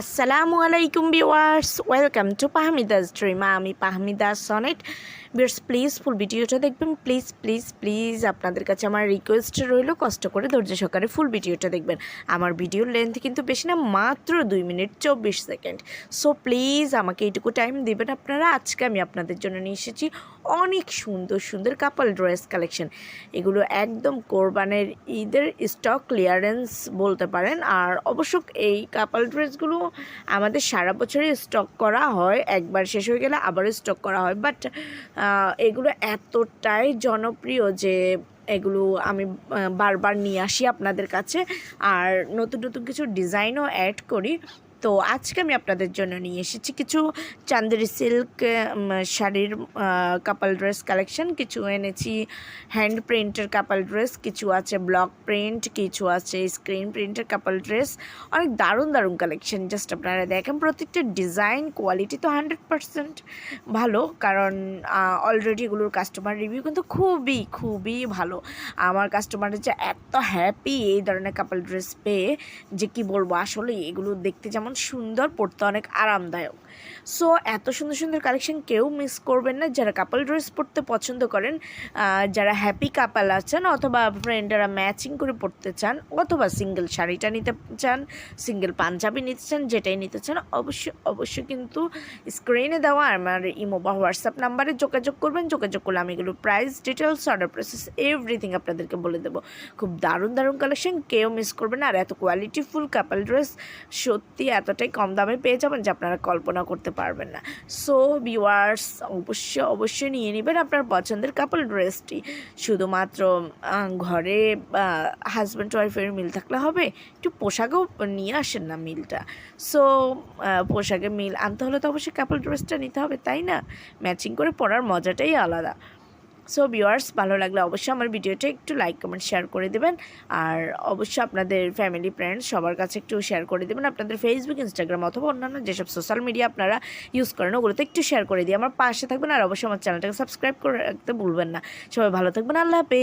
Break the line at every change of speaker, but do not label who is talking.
আসসালামু আলাইকুম viewers welcome to পাহমিদাস ড্রিমা আমি Pahmida sonnet viewers please full ভিডিওটা দেখবেন। প্লিজ প্লিজ প্লিজ আপনাদের কাছে আমার রিকোয়েস্ট রইল, কষ্ট করে ধৈর্য সহকারে ফুল ভিডিওটা দেখবেন। আমার ভিডিওর লেন্থ কিন্তু বেশি না, মাত্র দুই মিনিট চব্বিশ সেকেন্ড সো প্লিজ আমাকে এইটুকু টাইম দেবেন। আপনারা আজকে আমি আপনাদের জন্য নিয়ে এসেছি অনেক সুন্দর সুন্দর কাপল ড্রেস কালেকশন এগুলো একদম কোরবানের ঈদের স্টক ক্লিয়ারেন্স বলতে পারেন। আর অবশ্য এই কাপল ড্রেসগুলো আমাদের সারা বছরই স্টক করা হয়। একবার শেষ হয়ে গেলে আবারও স্টক করা হয়। বাট এগুলো এতটাই জনপ্রিয় যে এগুলো আমি বারবার নিয়ে আসি আপনাদের কাছে। আর নতুন নতুন কিছু ডিজাইনও অ্যাড করি। তো আজকে আমি আপনাদের জন্য নিয়ে এসেছি কিছু চান্দেরি সিল্ক শাড়ির কাপাল ড্রেস কালেকশন কিছু এনেছি হ্যান্ড প্রিন্টের কাপাল ড্রেস কিছু আছে ব্লক প্রিন্ট কিছু আছে স্ক্রিন প্রিন্টের কাপাল ড্রেস অনেক দারুণ দারুণ কালেকশন জাস্ট আপনারা দেখেন প্রত্যেকটা ডিজাইন কোয়ালিটি তো হান্ড্রেড পারসেন্ট ভালো, কারণ অলরেডি এগুলোর কাস্টমার রিভিউ কিন্তু খুবই খুবই ভালো। আমার কাস্টমারের যে এত হ্যাপি এই ধরনের কাপাল ড্রেস পেয়ে, যে কি বলব, আসলে এগুলো দেখতে যেমন সুন্দর, পড়তে অনেক আরামদায়ক। সো এত সুন্দর সুন্দর কালেকশন কেউ মিস করবেন না। যারা কাপাল ড্রেস পরতে পছন্দ করেন যারা হ্যাপি কাপাল আছেন অথবা ফ্রেন্ডরা ম্যাচিং করে পড়তে চান অথবা সিঙ্গেল শাড়িটা নিতে চান সিঙ্গেল পাঞ্জাবি নিতে চান, যেটাই নিতে চান, অবশ্যই অবশ্যই কিন্তু স্ক্রিনে দেওয়া আমার ইমো বা হোয়াটসঅ্যাপ নাম্বারে যোগাযোগ করবেন। যোগাযোগ করলে আমি এগুলো price details order process everything আপনাদেরকে বলে দেবো। খুব দারুণ দারুণ কালেকশন কেউ মিস করবেন আর এত কোয়ালিটিফুল কাপাল ড্রেস সত্যি এতটাই কম দামে পেয়ে যাবেন যে আপনারা কল্পনা করতে পারবেন না। সো ভিউয়ার্স অবশ্যই অবশ্যই নিয়ে নেবেন আপনার পছন্দের কাপল ড্রেসটি শুধুমাত্র ঘরে হাজব্যান্ড ওয়াইফের মিল থাকলে হবে, একটু পোশাকও নিয়ে আসেন না মিলটা। সো পোশাকে মিল আনতে হলে তো অবশ্যই কাপল ড্রেসটা নিতে হবে, তাই না? ম্যাচিং করে পরার মজাটাই আলাদা। সো ভিওয়ার্স ভালো লাগলে অবশ্যই আমার ভিডিওটা একটু লাইক কমেন্ট শেয়ার করে দেবেন। আর অবশ্যই আপনাদের ফ্যামিলি ফ্রেন্ডস সবার কাছে একটু শেয়ার করে দেবেন। আপনাদের ফেসবুক ইনস্টাগ্রাম অথবা অন্যান্য যেসব সোশ্যাল মিডিয়া আপনারা ইউজ করেন, ওগুলোতে একটু শেয়ার করে দিয়ে আমার পাশে থাকবেন। আর অবশ্যই আমার চ্যানেলটাকে সাবস্ক্রাইব করে রাখতে ভুলবেন না। সবাই ভালো থাকবেন। আল্লাহ হাফেজ।